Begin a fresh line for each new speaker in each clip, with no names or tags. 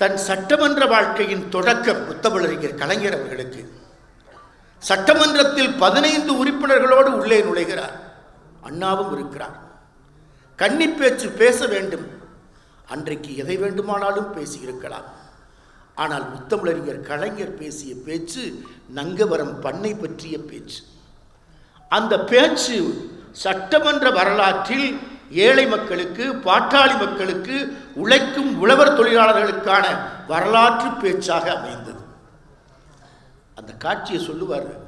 தன் சட்டமன்ற வாழ்க்கையின் தொடக்கம் முத்தமிழறிஞர் கலைஞர் அவர்களுக்கு. சட்டமன்றத்தில் பதினைந்து உறுப்பினர்களோடு உள்ளே நுழைகிறார். அண்ணாவும் இருக்கிறார். கன்னிப்பேச்சு பேச வேண்டும். அன்றைக்கு எதை வேண்டுமானாலும் பேசியிருக்கலாம். ஆனால் முத்தமிழறிஞர் கலைஞர் பேசிய பேச்சு நங்கவரம் பண்ணை பற்றிய பேச்சு. அந்த பேச்சு சட்டமன்ற வரலாற்றில் ஏழை மக்களுக்கு பாட்டாளி மக்களுக்கு உழைக்கும் உழவர் தொழிலாளர்களுக்கான வரலாற்று பேச்சாக அமைந்தது. அந்த காட்சியை சொல்லுவார்.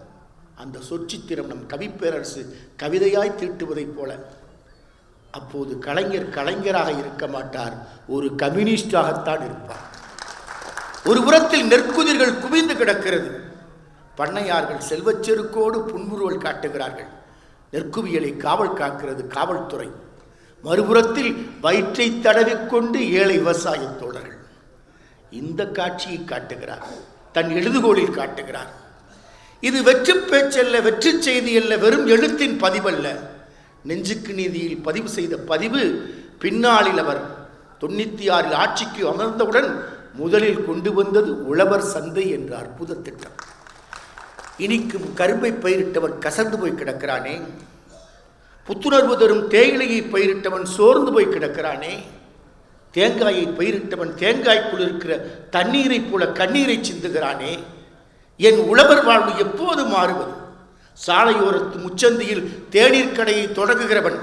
அந்த சொற்சித்திரம் நம் கவிப்பேரரசு கவிதையாய் தீட்டுவதைப் போல. அப்போது கலைஞர் கலைஞராக இருக்க மாட்டார். ஒரு கம்யூனிஸ்டாகத்தான் இருப்பார். ஒரு புறத்தில் நெற்குதிர்கள் குவிந்து கிடக்கிறது. பண்ணையார்கள் செல்வச்செருக்கோடு புன்முறுவல் காட்டுகிறார்கள். நெற்குவியலை காவல் காக்கிறது காவல்துறை. மறுபுறத்தில் வயிற்றை தடவிக்கொண்டு ஏழை விவசாய தோழர்கள். இந்த காட்சியை காட்டுகிறார். தன் எழுதுகோளில் காட்டுகிறார். இது வெற்றி பேச்சல்ல வெற்றி செய்தி அல்ல வெறும் எழுத்தின் பதிவல்ல. நெஞ்சுக்கு நீதியில் பதிவு செய்த பதிவு பின்னாளில் அவர் தொண்ணூற்றி ஆறில் ஆட்சிக்கு அமர்ந்தவுடன் முதலில் கொண்டு வந்தது உழவர் சந்தை என்ற அற்புத திட்டம். இனிக்கும் கரும்பை பயிரிட்டவர் கசந்து போய் கிடக்கிறானே. புத்துணர்வு தரும் தேயிலையை பயிரிட்டவன் சோர்ந்து போய் கிடக்கிறானே. தேங்காயை பயிரிட்டவன் தேங்காய்க்குள் இருக்கிற தண்ணீரைப் போல கண்ணீரை சிந்துகிறானே. என் உழவர் வாழ்வு எப்போது மாறுவது? சாலையோரத்து முச்சந்தியில் தேநீர் கடையை தொடங்குகிறவன்.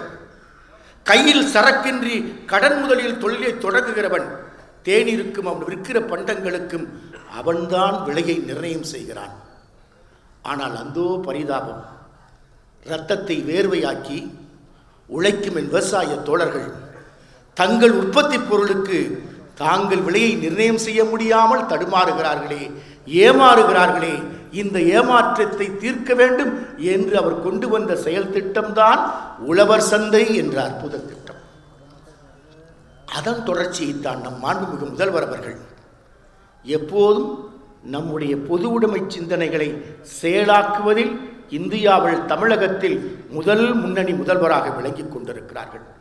கையில் சரக்கின்றி கடன் முதலில் தொழிலை தொடங்குகிறவன். தேநீருக்கும் அவன் விற்கிற பண்டங்களுக்கும் அவன்தான் விலையை நிர்ணயம் செய்கிறான். ஆனால் அந்தோ பரிதாபம். இரத்தத்தை வேர்வையாக்கி உழைக்கும் என் விவசாய தோழர்கள். தங்கள் உற்பத்தி பொருளுக்கு தாங்கள் விலையை நிர்ணயம் செய்ய முடியாமல் தடுமாறுகிறார்களே ஏமாறுகிறார்களே இந்த ஏமாற்றத்தை தீர்க்க வேண்டும் என்று அவர் கொண்டு வந்த செயல் திட்டம்தான் உழவர் சந்தை என்ற அற்புத திட்டம். அதன் தொடர்ச்சியைத்தான் நம் மாண்புமிகு முதல்வர் அவர்கள் எப்போதும் நம்முடைய பொது உடைமை சிந்தனைகளை செயலாக்குவதில் இந்தியாவில் தமிழகத்தில் முதல் முன்னணி முதல்வராக விளங்கிக் கொண்டிருக்கிறார்கள்.